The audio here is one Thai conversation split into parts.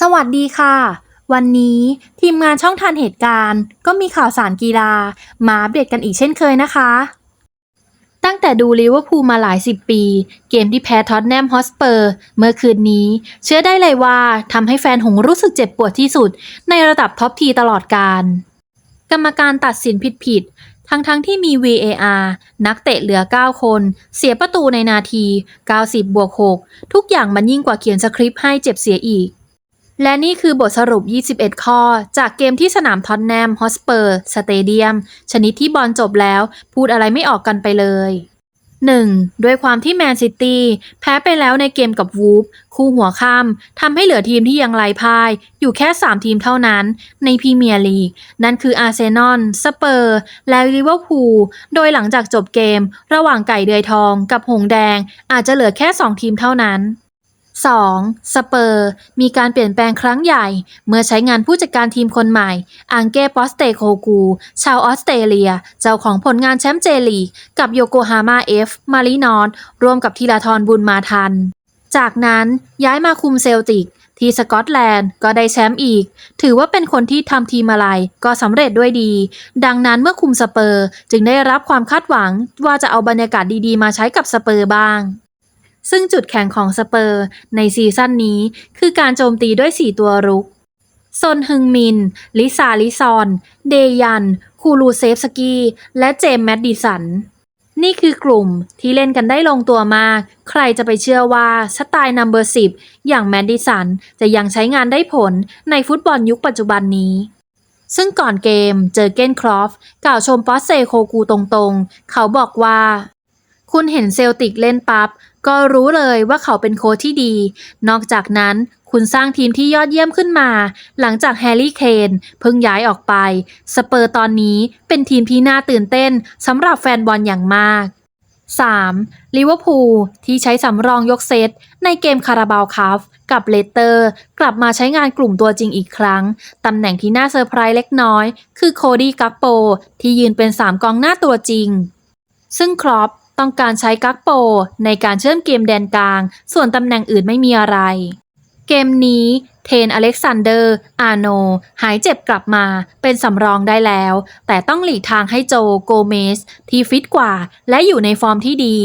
สวัสดีค่ะ วันนี้ทีมงานช่องทันเหตุการณ์ ก็มีข่าวสารกีฬา มาอัปเดตกันอีกเช่นเคยนะคะ ตั้งแต่ดูลิเวอร์พูลมาหลายสิบปี เกมที่แพ้ท็อตแนมฮอสเปอร์ เมื่อคืนนี้ เชื่อได้เลยว่าทำให้แฟนหงรู้สึกเจ็บปวดที่สุด ในระดับท็อปทีตลอดการ กรรมการตัดสินผิดๆทั้งๆทที่มี VAR นักเตะเหลือ 9 คน เสียประตูในนาที 90บวก6ทุกอย่างมันยิ่งกว่าเขียนสคริปต์ให้เจ็บเสียอีก และนี่คือบทสรุป 21 ข้อ จากเกมที่สนามท็อตแนมฮอสเปอร์สเตเดียม ชนิดที่บอลจบแล้ว พูดอะไรไม่ออกกันไปเลย 1. ด้วยความที่แมนซิตี้แพ้ไปแล้วในเกมกับวูฟคู่หัวข้ามทำให้เหลือทีมที่ยังไร้พ่าย อยู่แค่ 3 ทีมเท่านั้น ในพรีเมียร์ลีก นั่นคืออาร์เซนอล สเปอร์ และลิเวอร์พูล โดยหลังจากจบเกม ระหว่างไก่เดือยทองกับหงแดง อาจจะเหลือแค่ 2 ทีมเท่านั้น 2. สเปอร์ มีการเปลี่ยนแปลงครั้งใหญ่ เมื่อใช้งานผู้จัดการทีมคนใหม่ อังเก้ปอสเตโคกู ชาวออสเตรเลีย เจ้าของผลงานแชมป์เจลีก กับโยโกฮาม่าเอฟมารินอนร่วมกับทีลาทรบุญมาทัน จากนั้นย้ายมาคุมเซลติก ที่สกอตแลนด์ก็ได้แชมป์อีก ถือว่าเป็นคนที่ทำทีมอะไรก็สำเร็จด้วยดี ดังนั้นเมื่อคุมสเปอร์ จึงได้รับความคาดหวังว่าจะเอาบรรยากาศดีๆ มาใช้กับสเปอร์บ้าง ซึ่งจุดแข็งของสเปอร์ในซีซั่นนี้คือการโจมตีด้วย 4 ตัวรุกซนฮึงมิน ลิซาลิซอน เดยัน คูลูเซฟสกี และเจมส์แมดดิสัน นี่คือกลุ่มที่เล่นกันได้ลงตัวมาก ใครจะไปเชื่อว่าสไตล์นัมเบอร์สิบอย่างแมดดิสัน จะยังใช้งานได้ผลในฟุตบอลยุคปัจจุบันนี้ ซึ่งก่อนเกมเจอเกนครอฟกล่าวชมปอสเซโคกูตรงๆ เขาบอกว่า คุณเห็นเซลติกเล่นปั๊บ ก็รู้เลยว่าเขาเป็นโค้ชที่ดี นอกจากนั้นคุณสร้างทีมที่ยอดเยี่ยมขึ้นมา หลังจากแฮร์รี่เคนเพิ่งย้ายออกไป สเปอร์ตอนนี้เป็นทีมที่น่าตื่นเต้นสำหรับแฟนบอลอย่างมาก 3. ลิเวอร์พูลที่ใช้สำรองยกเซต ในเกมคาราบาวคัพกับเลสเตอร์ กลับมาใช้งานกลุ่มตัวจริงอีกครั้ง ตำแหน่งที่น่าเซอร์ไพรส์เล็กน้อย คือโคดี้กักโป ที่ยืนเป็น 3 กองหน้าตัวจริง ซึ่งครอป ต้องการใช้กักโป ในการเชื่อมเกมแดนกลาง ส่วนตำแหน่งอื่นไม่มีอะไร เกมนี้เทนอเล็กซานเดอร์ อาโน หายเจ็บกลับมาเป็นสำรองได้แล้ว แต่ต้องหลีกทางให้โจโกเมส ที่ฟิตกว่า และอยู่ในฟอร์มที่ดี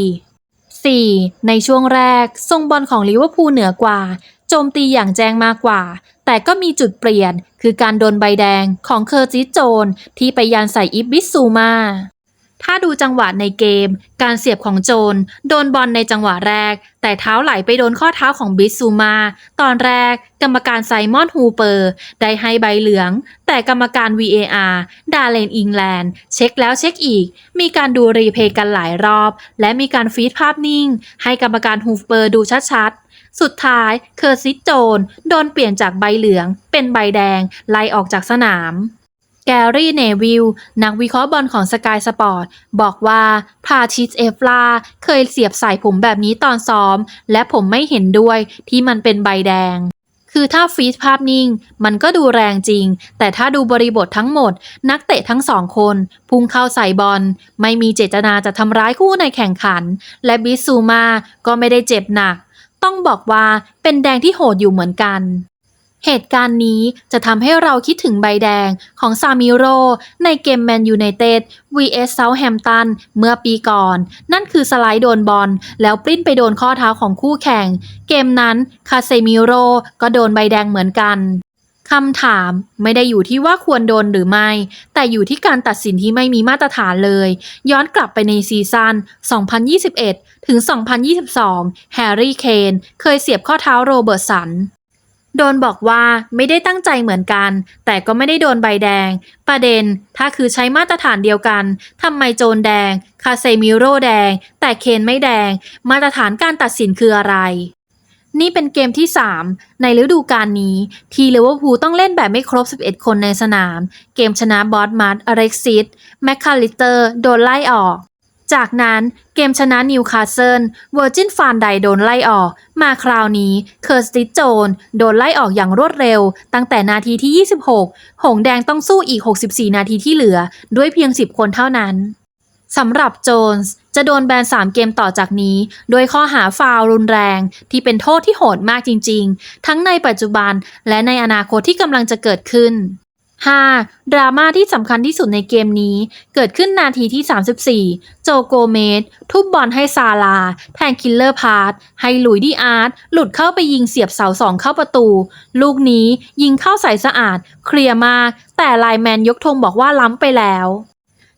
4. ในช่วงแรก ทรงบอลของลิเวอร์พูลเหนือกว่า โจมตีอย่างแจ้งมากกว่า แต่ก็มีจุดเปลี่ยน คือการโดนใบแดงของเคอร์จิสโจน ที่ไปยันใส่อิบบิสซูมา ถ้าดูจังหวะในเกม การเสียบของโจนโดนบอลในจังหวะแรก แต่เท้าไหลไปโดนข้อเท้าของบิสซูมา ตอนแรก กรรมการไซมอนฮูเปอร์ ได้ให้ใบเหลือง แต่กรรมการ VAR ดาเลนอิงแลนด์ เช็คแล้วเช็คอีก มีการดูรีเพย์กันหลายรอบ และมีการฟีดภาพนิ่ง ให้กรรมการฮูเปอร์ดูชัดๆสุดท้ายเคอร์ซิสโจน โดนเปลี่ยนจากใบเหลือง เป็นใบแดง ไล่ออกจากสนาม แกรี่เนวิลนักวิเคราะห์บอลของสกายสปอร์ตบอกว่าพาชิสเอฟลาเคยเสียบใส่ผมแบบนี้ตอนซ้อม และผมไม่เห็นด้วยที่มันเป็นใบแดง คือถ้าฟีดภาพนิ่ง มันก็ดูแรงจริง แต่ถ้าดูบริบททั้งหมด นักเตะทั้งสองคน พุ่งเข้าใส่บอล ไม่มีเจตนาจะทำร้ายคู่ในแข่งขัน และบิสซูมาก็ไม่ได้เจ็บหนัก ต้องบอกว่าเป็นแดงที่โหดอยู่เหมือนกัน เหตุการณ์นี้จะทำให้เราคิดถึงใบแดงของซามิโร ในเกมแมนยูไนเต็ด vs เซาแฮมตันเมื่อปีก่อน นั่นคือสไลด์โดนบอล แล้วปลิ้นไปโดนข้อเท้าของคู่แข่ง เกมนั้นคาเซมิโรก็โดนใบแดงเหมือนกันคำถามไม่ได้อยู่ที่ว่าควรโดนหรือไม่ แต่อยู่ที่การตัดสินที่ไม่มีมาตรฐานเลย ย้อนกลับไปในซีซั่น 2021 ถึง 2022 แฮร์รี่ เคน เคยเสียบข้อเท้าโรเบิร์ตสัน โดนบอกว่าไม่ได้ตั้งใจเหมือนกัน แต่ก็ไม่ได้โดนใบแดง ประเด็นถ้าคือใช้มาตรฐานเดียวกันทำไมโจนแดง คาเซมิโรแดง แต่เคนไม่แดง มาตรฐานการตัดสินคืออะไร นี่เป็นเกมที่ 3 ในฤดูกาลนี้ ที่ลิเวอร์พูลต้องเล่นแบบไม่ครบ 11 คนในสนาม เกมชนะบอสมัดอเร็กซิสแมคคาลิเตอร์ โดนไล่ออก จากนั้นเกมชนะนิวคาสเซิลเวอร์จินฟานไดโดนไล่ออก มาคราวนี้เคอร์สติโจน โดนไล่ออกอย่างรวดเร็ว ตั้งแต่นาทีที่ 26 หงแดงต้องสู้อีก 64 นาทีที่เหลือ ด้วยเพียง 10 คนเท่านั้นสำหรับโจนส์จะโดนแบน 3 เกมต่อจากนี้ โดยข้อหาฟาวรุนแรง ที่เป็นโทษที่โหดมากจริง ๆ ทั้งในปัจจุบันและในอนาคตที่กำลังจะเกิดขึ้น 5. ดราม่าที่สำคัญที่สุดในเกมนี้ เกิดขึ้นนาทีที่ 34 โจโกเมสทุบบอลให้ซาลา แทนคิลเลอร์พาร์ทให้หลุยดีอาร์ตหลุดเข้าไปยิงเสียบเสาสองเข้าประตู ลูกนี้ยิงเข้าใส่สะอาด เคลียร์มาก แต่ไลแมนยกธงบอกว่าล้ำไปแล้ว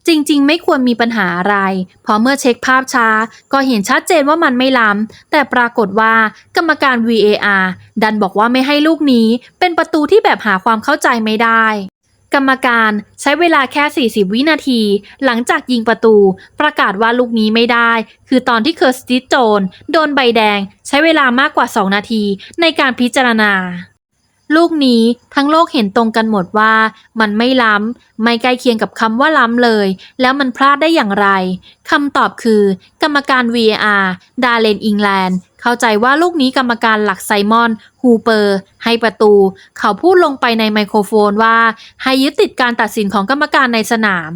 จริงๆ ไม่ควรมีปัญหาอะไร เพราะเมื่อเช็คภาพช้า ก็เห็นชัดเจนว่ามันไม่ล้ำ แต่ปรากฏว่ากรรมการ VAR ดันบอกว่าไม่ให้ลูกนี้ เป็นประตูที่แบบหาความเข้าใจไม่ได้ กรรมการใช้เวลาแค่ 40 วินาที หลังจากยิงประตู ประกาศว่าลูกนี้ไม่ได้ คือตอนที่เคอร์สติสโจน โดนใบแดง ใช้เวลามากกว่า 2 นาทีในการพิจารณา ลูกนี้ทั้งโลกเห็นตรงกันหมดว่า มันไม่ล้ำ ไม่ใกล้เคียงกับคำว่าล้ำเลย แล้วมันพลาดได้อย่างไรคำตอบคือ กรรมการ VAR ดาเลนอิงแลนด์ เข้าใจว่าลูกนี้กรรมการหลักไซมอน ฮูเปอร์ ให้ประตู เขาพูดลงไปในไมโครโฟนว่า ให้ยึดติดการตัดสินของกรรมการในสนาม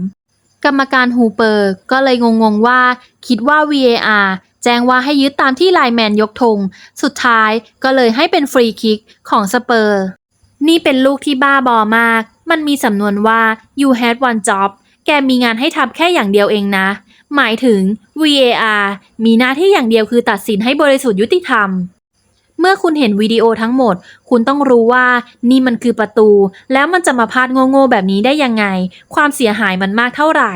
กรรมการฮูเปอร์ ก็เลยงงๆว่า คิดว่า VAR แจ้งว่าให้ยึดตามที่ไลแมนยกธงสุดท้ายก็เลยให้เป็นฟรีคิกของสเปอร์ นี่เป็นลูกที่บ้าบอมาก มันมีสำนวนว่า you had one job แกมีงานให้ทำแค่อย่างเดียวเองนะ หมายถึง VAR มีหน้าที่อย่างเดียวคือตัดสินให้บริสุทธิ์ยุติธรรม เมื่อคุณเห็นวิดีโอทั้งหมด คุณต้องรู้ว่านี่มันคือประตู แล้วมันจะมาพลาดโง่ๆแบบนี้ได้ยังไง ความเสียหายมันมากเท่าไหร่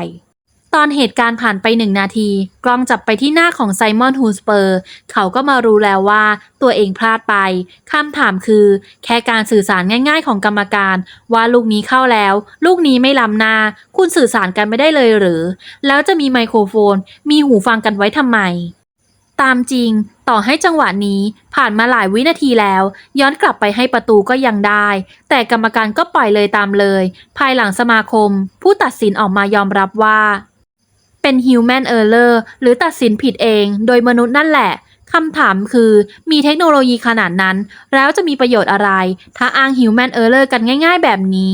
ตอนเหตุการณ์ผ่านไปหนึ่งนาที กล้องจับไปที่หน้าของไซมอนฮูสเปอร์ เขาก็มารู้แล้วว่าตัวเองพลาดไป คำถามคือ แค่การสื่อสารง่าย ๆ ของกรรมการ ว่าลูกนี้เข้าแล้ว ลูกนี้ไม่ล้ำหน้า คุณสื่อสารกันไม่ได้เลยหรือ แล้วจะมีไมโครโฟน มีหูฟังกันไว้ทำไม ตามจริง ต่อให้จังหวะนี้ผ่านมาหลายวินาทีแล้ว ย้อนกลับไปให้ประตูก็ยังได้ แต่กรรมการก็ปล่อยเลยตามเลย ภายหลังสมาคม ผู้ตัดสินออกมายอมรับว่า เป็น human error หรือตัดสินผิดเองโดยมนุษย์นั่นแหละคำถามคือมีเทคโนโลยีขนาดนั้น แล้วจะมีประโยชน์อะไร ถ้าอ้าง human error กันง่าย ๆ แบบนี้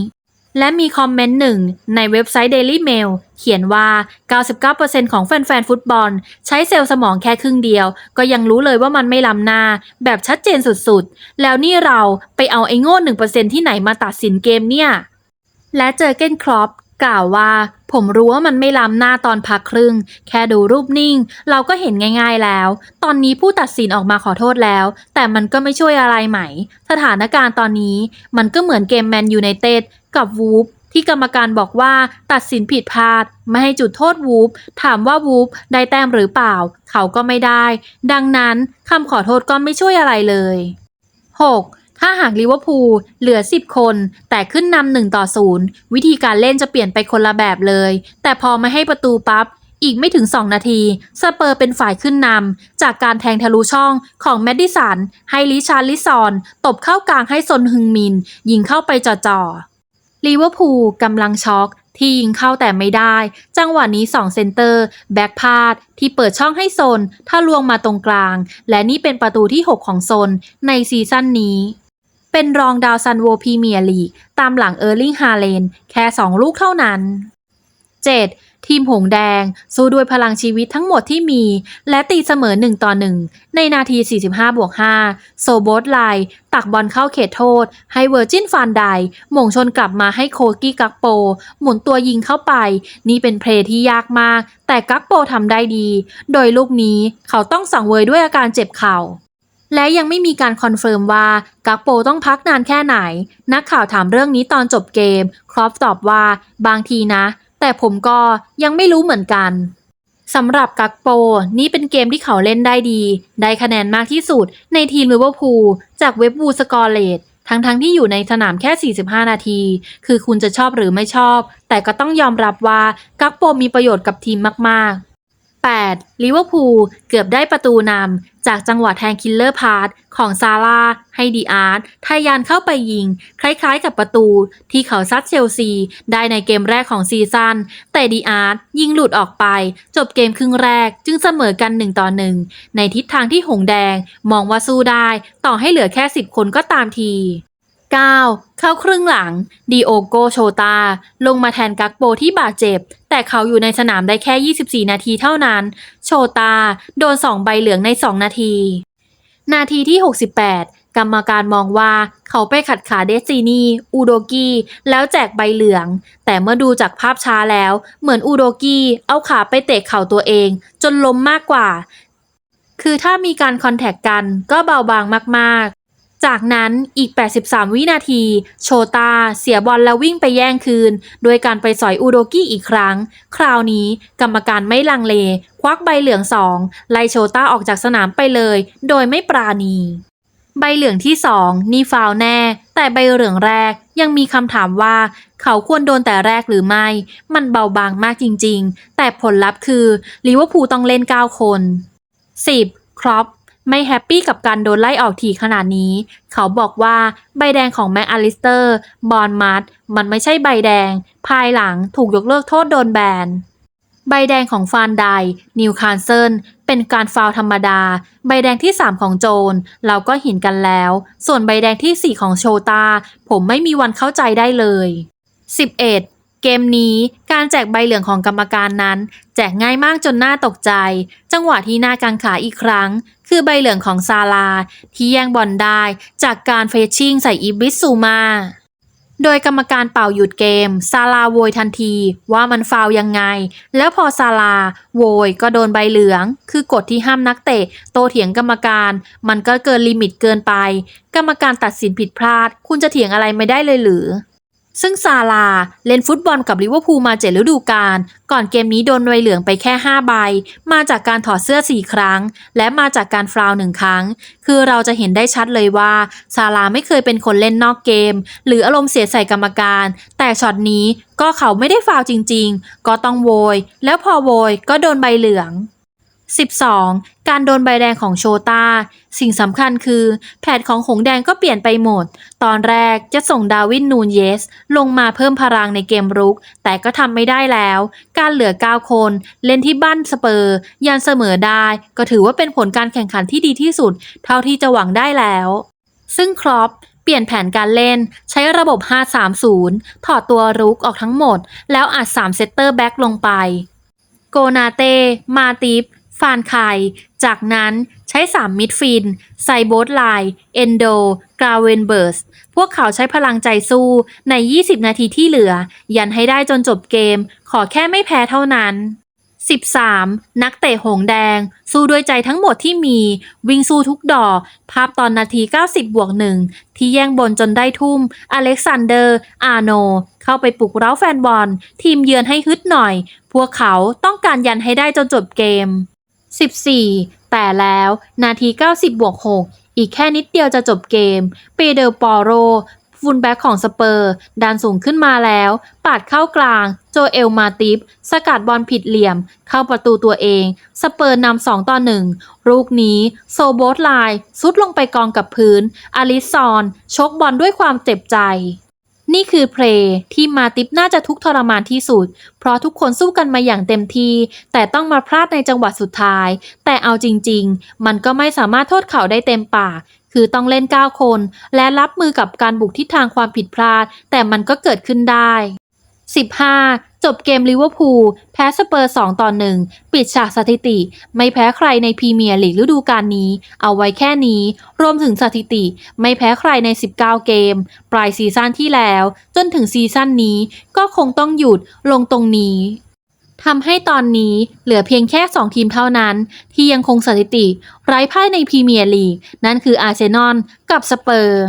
และมีคอมเมนต์หนึ่งในเว็บไซต์ Daily Mail เขียนว่า 99%ของแฟนๆ ฟุตบอล ใช้เซลล์สมองแค่ครึ่งเดียว ก็ยังรู้เลยว่ามันไม่ล้ำหน้า แบบชัดเจนสุดๆ แล้วนี่เราไปเอาไอ้โง่1%ที่ไหนมาตัดสินเกมเนี่ยและเจอเกนครอป กล่าวว่า ผมรู้ว่ามันไม่ล้ำหน้าตอนพักครึ่ง แค่ดูรูปนิ่ง เราก็เห็นง่าย ๆแล้ว ตอนนี้ผู้ตัดสินออกมาขอโทษแล้ว แต่มันก็ไม่ช่วยอะไรไหม สถานการณ์ตอนนี้ มันก็เหมือนเกมแมนยูไนเต็ดกับวูฟที่กรรมการบอกว่าตัดสินผิดพลาด ไม่ให้จุดโทษวูฟถามว่าวูฟได้แต้มหรือเปล่า เขาก็ไม่ได้ ดังนั้นคำขอโทษก็ไม่ช่วยอะไรเลย 6. ถ้าหากลิเวอร์พูลเหลือ 10 คน แต่ขึ้นนำหนึ่งต่อศูนย์วิธีการเล่นจะเปลี่ยนไปคนละแบบเลย แต่พอม่ให้ประตูปั๊บอีกไม่ถึง 2 นาที สเปอร์เป็นฝ่ายขึ้นนำจากการแทงทะลุช่องของแมดดิสันให้ลิชาร์ลิซอน ตบเข้ากลางให้ซนฮึงมิน ยิงเข้าไปจ่อๆลิเวอร์พูลกำลังช็อกที่ยิงเข้าแต่ไม่ได้ จังหวะนี้ 2 เซนเตอร์ แบ็กพาด ที่เปิดช่องให้โซน ถ้าลวงมาตรงกลาง และนี่เป็นประตูที่ 6 ของโซน ในซีซั่นนี้ เป็นรองดาวซันโวพรีเมียร์ลีก ตามหลังเออร์ลิงฮาเลน แค่ 2 ลูกเท่านั้น 7. ทีมหงแดง สู้ด้วยพลังชีวิตทั้งหมดที่มี และตีเสมอ 1 ต่อ 1 ในนาที 45 บวก 5 โซโบสไลตักบอลเข้าเขตโทษ ให้เวอร์จินฟานไดหม่งชนกลับมาให้โคกี้กักโป หมุนตัวยิงเข้าไป นี่เป็นเพลย์ที่ยากมาก แต่กักโปทำได้ดี โดยลูกนี้เขาต้องสังเวยด้วยอาการเจ็บเข่า และยังไม่มีการคอนเฟิร์มว่ากักโปต้องพักนานแค่ไหน นักข่าวถามเรื่องนี้ตอนจบเกม ครอฟตอบว่าบางทีนะ แต่ผมก็ยังไม่รู้เหมือนกันสำหรับกักโป นี่เป็นเกมที่เขาเล่นได้ดี ได้คะแนนมากที่สุด ในทีมลิเวอร์พูลจากเว็บบูสกอร์เลตทั้งๆทที่อยู่ในสนามแค่ 45 นาที คือคุณจะชอบหรือไม่ชอบ แต่ก็ต้องยอมรับว่ากักโปมีประโยชน์กับทีมมากๆ 8. ลิเวอร์พูลเกือบได้ประตูนำจากจังหวะแทงคิลเลอร์พาร์ทของซาร่าให้ดีอาร์ตทายานเข้าไปยิง คล้ายๆกับประตูที่เขาซัดเชลซี ได้ในเกมแรกของซีซั่นแต่ดีอาร์ตยิงหลุดออกไป จบเกมครึ่งแรกจึงเสมอกัน1ต่อ1ในทิศทางที่หงแดงมองว่าสู้ได้ ต่อให้เหลือแค่ 10 คนก็ตามที 9 เข้าครึ่งหลัง ดีโอโกโชตา ลงมาแทนกักโปที่บาดเจ็บ แต่เขาอยู่ในสนามได้แค่ 24 นาทีเท่านั้น โชตา โดน 2 ใบเหลืองใน 2 นาที นาทีที่ 68 กรรมการมองว่าเขาไปขัดขาเดซินีอูโดกิแล้วแจกใบเหลือง แต่เมื่อดูจากภาพช้าแล้ว เหมือนอูโดกิเอาขาไปเตะเข่าตัวเอง จนล้มมากกว่า คือถ้ามีการคอนแทคกันก็เบาบางมาก จากนั้นอีก 83 วินาที โชตา เสียบอลแล้ววิ่งไปแย่งคืน โดยการไปสอยอูโดกิอีกครั้ง คราวนี้กรรมการไม่ลังเล ควักใบเหลืองสองไล่โชตาออกจากสนามไปเลย โดยไม่ปราณี ใบเหลืองที่สองนี่ฟาวแน่ แต่ใบเหลืองแรกยังมีคำถามว่า เขาควรโดนแต่แรกหรือไม่ มันเบาบางมากจริง ๆ แต่ผลลัพธ์คือลิเวอร์พูลต้องเล่น 9 คน 10. ครอป ไม่แฮปปี้กับการโดนไล่ออกทีขนาดนี้ เขาบอกว่าใบแดงของแม็กอลิสเตอร์ บอลมัดมันไม่ใช่ใบแดง ภายหลังถูกยกเลิกโทษโดนแบน ใบแดงของฟานไดนิวคาสเซิลเป็นการฟาวธรรมดา ใบแดงที่ 3 ของโจน เราก็เห็นกันแล้ว ส่วนใบแดงที่ 4 ของโชตา ผมไม่มีวันเข้าใจได้เลย 11. เกมนี้การแจกใบเหลืองของกรรมการนั้น แจกง่ายมากจนน่าตกใจ จังหวะที่น่ากังขาอีกครั้ง คือใบเหลืองของซาลา ที่แย่งบอลได้จากการเฟชชิ่งใส่อีบริสซูมาโดยกรรมการเป่าหยุดเกม ซาลาโวยทันทีว่ามันฟาวยังไง แล้วพอซาลาโวยก็โดนใบเหลือง คือกฎที่ห้ามนักเตะ โตเถียงกรรมการ มันก็เกินลิมิตเกินไป กรรมการตัดสินผิดพลาด คุณจะเถียงอะไรไม่ได้เลยหรือ ซึ่งซาลาเล่นฟุตบอลกับลิเวอร์พูลมาเจ็ดฤดูกาลก่อนเกมนี้โดนใบเหลืองไปแค่ 5 ใบ มาจากการถอดเสื้อ 4 ครั้ง และมาจากการฟาวหนึ่งครั้ง คือเราจะเห็นได้ชัดเลยว่าซาลาไม่เคยเป็นคนเล่นนอกเกม หรืออารมณ์เสียใส่กรรมการ แต่ช็อตนี้ก็เขาไม่ได้ฟาวจริง ๆ ก็ต้องโวย แล้วพอโวยก็โดนใบเหลือง 12. การโดนใบแดงของโชตา สิ่งสำคัญคือ แผนของหงแดงก็เปลี่ยนไปหมด ตอนแรกจะส่งดาวินนูนเยส ลงมาเพิ่มพลังในเกมรุก แต่ก็ทำไม่ได้แล้ว การเหลือ 9 คน เล่นที่บ้านสเปอร์ ยันเสมอได้ ก็ถือว่าเป็นผลการแข่งขันที่ดีที่สุด เท่าที่จะหวังได้แล้ว ซึ่งครอปเปลี่ยนแผนการเล่น ใช้ระบบ 5-3-0 ถอดตัวรุกออกทั้งหมด แล้วอัด3เซตเตอร์แบ็กลงไป โกนาเต้มาติฟ ฟานไคจากนั้นใช้3มิดฟินด์ไซโบสไลน์เอนโด กราเวนเบิร์ส พวกเขาใช้พลังใจสู้ใน 20 นาทีที่เหลือ ยันให้ได้จนจบเกม ขอแค่ไม่แพ้เท่านั้น 13. นักเตะหงแดง สู้ด้วยใจทั้งหมดที่มี วิ่งสู้ทุกดอก ภาพตอนนาที 90 บวกหนึ่งที่แย่งบอลจนได้ทุ่ม อเล็กซานเดอร์ อาโน เข้าไปปลุกเร้าแฟนบอล ทีมเยือนให้ฮึดหน่อย พวกเขาต้องการยันให้ได้จนจบเกม 14. แต่แล้วนาที 90 บวก 6 อีกแค่นิดเดียวจะจบเกม เปเดลปอโรฟุลแบ็กของสเปอร์ ดันสูงขึ้นมาแล้ว ปาดเข้ากลาง โจเอลมาติฟสกัดบอลผิดเหลี่ยม เข้าประตูตัวเอง สเปอร์นำสองต่อหนึ่งลูกนี้โซโบสไลน์ซุดลงไปกองกับพื้น อลิซอน ชกบอลด้วยความเจ็บใจ นี่คือเพลงที่มาติฟน่าจะทุกทรมานที่สุด เพราะทุกคนสู้กันมาอย่างเต็มที่ แต่ต้องมาพลาดในจังหวะสุดท้าย แต่เอาจริง ๆ มันก็ไม่สามารถโทษเขาได้เต็มปาก คือต้องเล่น 9 คน และรับมือกับการบุกทิศทางความผิดพลาด แต่มันก็เกิดขึ้นได้ 15. จบเกมลิเวอร์พูลแพ้สเปอร์ 2 ต่อ 1 ปิดฉากสถิติ ไม่แพ้ใครในพรีเมียร์ลีกฤดูกาลนี้ เอาไว้แค่นี้ รวมถึงสถิติ ไม่แพ้ใครใน 19 เกม ปลายซีซั่นที่แล้ว จนถึงซีซั่นนี้ก็คงต้องหยุดลงตรงนี้ทำให้ตอนนี้เหลือเพียงแค่ 2 ทีมเท่านั้น ที่ยังคงสถิติ ไร้พ่ายในพรีเมียร์ลีก นั่นคืออาร์เซนอลกับสเปอร์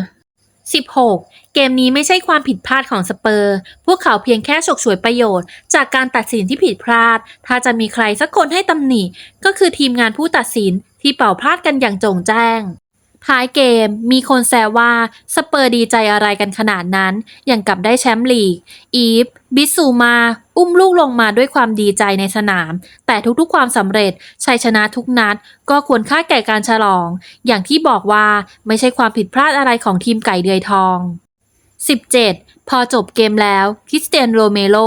16. เกมนี้ไม่ใช่ความผิดพลาดของสเปอร์ พวกเขาเพียงแค่ฉกฉวยประโยชน์ จากการตัดสินที่ผิดพลาด ถ้าจะมีใครสักคนให้ตำหนิ ก็คือทีมงานผู้ตัดสินที่เป่าพลาดกันอย่างจงแจ้ง ท้ายเกมมีคนแซวว่าสเปอร์ดีใจอะไรกันขนาดนั้น อย่างกับได้แชมป์ลีก อีฟ บิสูมา อุ้มลูกลงมาด้วยความดีใจในสนาม แต่ทุกๆความสำเร็จ ชัยชนะทุกนัด ก็ควรค่าแก่การฉลอง อย่างที่บอกว่าไม่ใช่ความผิดพลาดอะไรของทีมไก่เดือยทอง 17. พอจบเกมแล้วคริสเตียนโรเมโล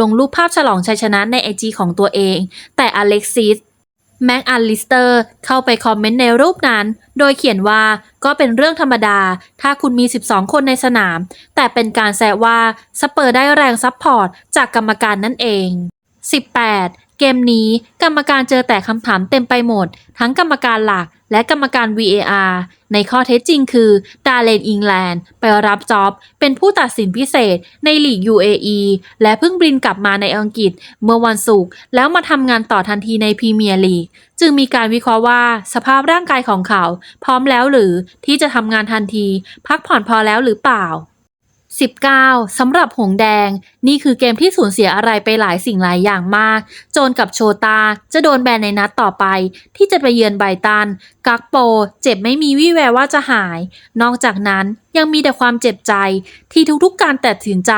ลงรูปภาพฉลองชัยชนะในไอจีของตัวเอง แต่อเล็กซิสแม็กอันลิสเตอร์เข้าไปคอมเมนต์ในรูปนั้น โดยเขียนว่าก็เป็นเรื่องธรรมดา ถ้าคุณมี 12 คนในสนาม แต่เป็นการแซะว่าสเปอร์ได้แรงซัพพอร์ตจากกรรมการนั่นเอง 18 เกมนี้กรรมการเจอแต่คำถามเต็มไปหมด ทั้งกรรมการหลักและกรรมการ VAR ในข้อเท็จจริงคือดาเลนอิงแลนด์ไปรับจ็อบเป็นผู้ตัดสินพิเศษในลีก UAE และเพิ่งบินกลับมาในอังกฤษเมื่อวันศุกร์แล้วมาทำงานต่อทันทีในพรีเมียร์ลีก จึงมีการวิเคราะห์ว่าสภาพร่างกายของเขา พร้อมแล้วหรือที่จะทำงานทันที พักผ่อนพอแล้วหรือเปล่า 19 สำหรับหงแดง นี่คือเกมที่สูญเสียอะไรไปหลายสิ่งหลายอย่างมาก โจนกับโชตา จะโดนแบนในนัดต่อไป ที่จะไปเยือนไบตัน กักโป เจ็บไม่มีวี่แววว่าจะหาย นอกจากนั้นยังมีแต่ความเจ็บใจ ที่ทุกๆการตัดสินใจ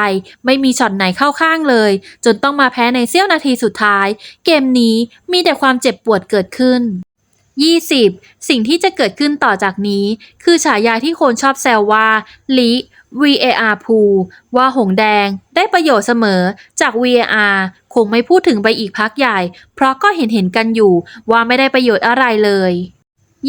ไม่มีช็อตไหนเข้าข้างเลย จนต้องมาแพ้ในเสี้ยวนาทีสุดท้าย เกมนี้มีแต่ความเจ็บปวดเกิดขึ้น 20 สิ่งที่จะเกิดขึ้นต่อจากนี้ คือฉายาที่คนชอบแซวว่าลิ VAR พูว่าหงแดง ได้ประโยชน์เสมอจาก VAR คงไม่พูดถึงไปอีกพักใหญ่ เพราะก็เห็นเห็นกันอยู่ว่าไม่ได้ประโยชน์อะไรเลย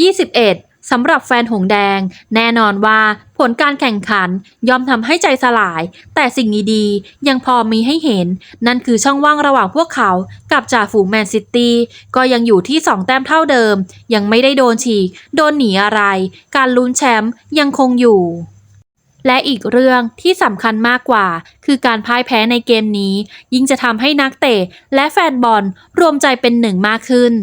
21 สำหรับแฟนหงแดง แน่นอนว่าผลการแข่งขันย่อมทำให้ใจสลาย แต่สิ่งดีๆยังพอมีให้เห็น นั่นคือช่องว่างระหว่างพวกเขากับจ่าฝูงแมนซิตี้ก็ยังอยู่ที่ 2 แต้มเท่าเดิม ยังไม่ได้โดนฉีก โดนหนีอะไร การลุ้นแชมป์ยังคงอยู่และอีกเรื่องที่สำคัญมากกว่า คือการพ่ายแพ้ในเกมนี้ ยิ่งจะทำให้นักเตะและแฟนบอลรวมใจเป็นหนึ่งมากขึ้น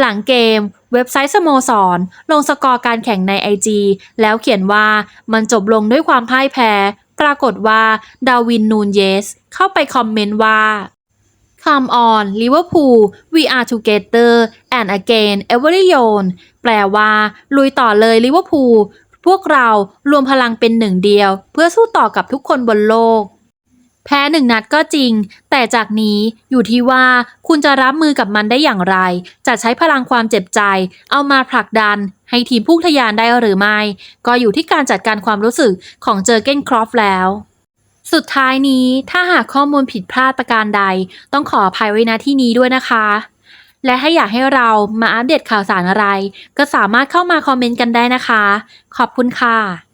หลังเกม เว็บไซต์สโมสร ลงสกอร์การแข่งใน IG แล้วเขียนว่ามันจบลงด้วยความพ่ายแพ้ ปรากฏว่าดาวินนูนเยส เข้าไปคอมเมนต์ว่า Come on Liverpool we are together and again every on แปลว่า ลุยต่อเลยลิเวอร์พูลพวกเรารวมพลังเป็นหนึ่งเดียว เพื่อสู้ต่อกับทุกคนบนโลก แพ้หนึ่งนัดก็จริง แต่จากนี้อยู่ที่ว่าคุณจะรับมือกับมันได้อย่างไร จะใช้พลังความเจ็บใจ เอามาผลักดัน ให้ทีมพุ่งทะยานได้หรือไม่ ก็อยู่ที่การจัดการความรู้สึกของเจอเก้นครอฟแล้ว สุดท้ายนี้ถ้าหากข้อมูลผิดพลาดประการใด ต้องขออภัยไว้ณที่นี้ด้วยนะคะ และถ้าอยากให้เรามาอัปเดตข่าวสารอะไร ก็สามารถเข้ามาคอมเมนต์กันได้นะคะ ขอบคุณค่ะ